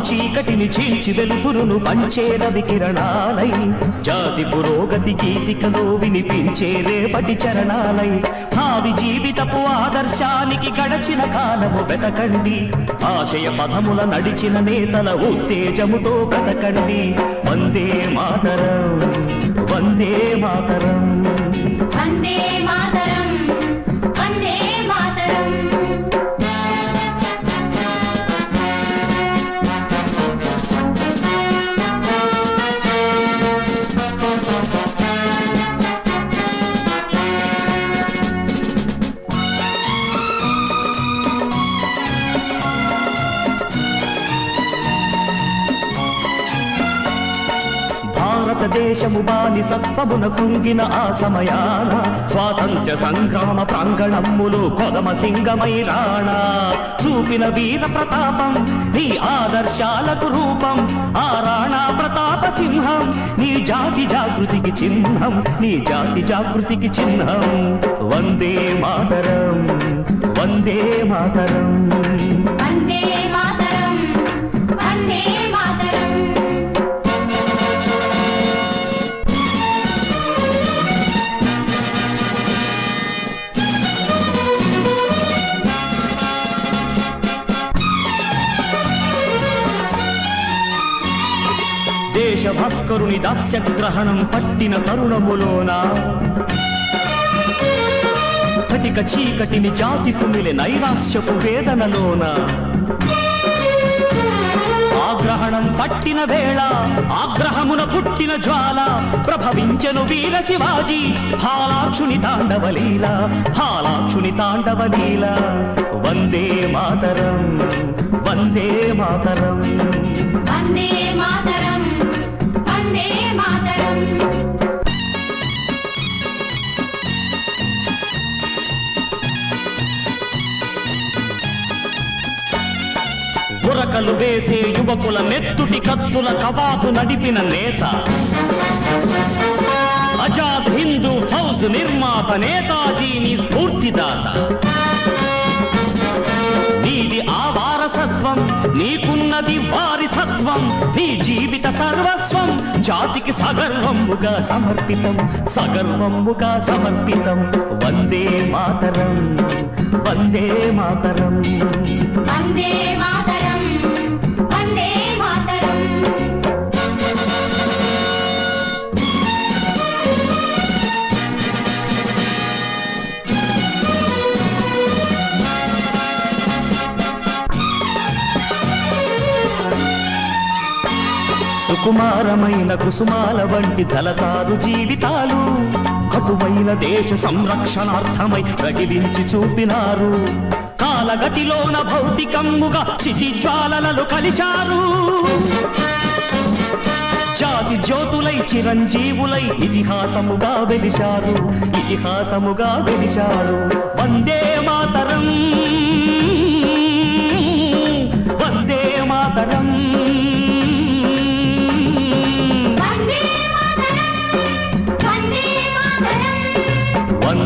చీకటిని చీల్చి వెలుతురును పంచే రవి కిరణాలై జాతి పురోగతి గీతికలో వినిపించే రేపటి చరణాలై భావి జీవితపు ఆదర్శానికి గడచిన కాలము వెతకండి ఆశయ పదముల నడిచిన నేతల ఉత్తేజముతో బ్రతకండి. వందే మాతరం వందే మాతరం. భారతదేశము బాని సత్వమున కుంగిన ఆ సమయాన. స్వాతంత్ర్య సంగ్రామ ప్రాంగణములు కొదమ సింగమై రాణా. చూపిన వీర ప్రతాపం నీ ఆదర్శాలకు రూపం. ఆ రాణా ప్రతాప సింహం నీ జాతి జాగృతికి చిహ్నం. నీ జాతి జాగృతికి చిహ్నం. వందే మాతరం వందే మాతరం. భాస్కరుని దాస్యగ్రహణం పట్టిన తరుణములోన కటిక చీకటిని జాతి కుమిలె నైరాశ్యపు వేదనలోన ఆగ్రహణం పట్టిన వేళ ఆగ్రహమున పుట్టిన జ్వాల ప్రభవించను వీర శివాజీ హాలాక్షుని తాండవలీల హాలాక్షుని తాండవలీల వందే వందే మాతరం వందే మాతరం. బురకలు వేసే యువకుల నెత్తుటి కత్తుల కవాతు నడిపిన నేత. అజాద్ హిందూ ఫౌజ్ నిర్మాత నేతాజీని స్ఫూర్తిదాత. నీది ఆ వారసత్వం నీకున్నది వా వారిసత్వం నీ జీవిత సర్వస్వం. జాతికి సగర్వముగా సమర్పితం. సగర్వముగా సమర్పితం. వందే మాతరం. వందే మాతరం. వందే మాతరం. సుకుమారమైన కుసుమాల వంటి జలతారు జీవితాలు. కటువైన దేశ సంరక్షణార్థమై రగిలించి చూపినారు. కాలగతిలోన భౌతికమ్ముగా చితి జ్వాలలలో కలిశారు. జాతి జ్యోతులై చిరంజీవులై ఇతిహాసముగా వెలిశారు. ఇతిహాసముగా వెలిశారు. వందే మాతరం.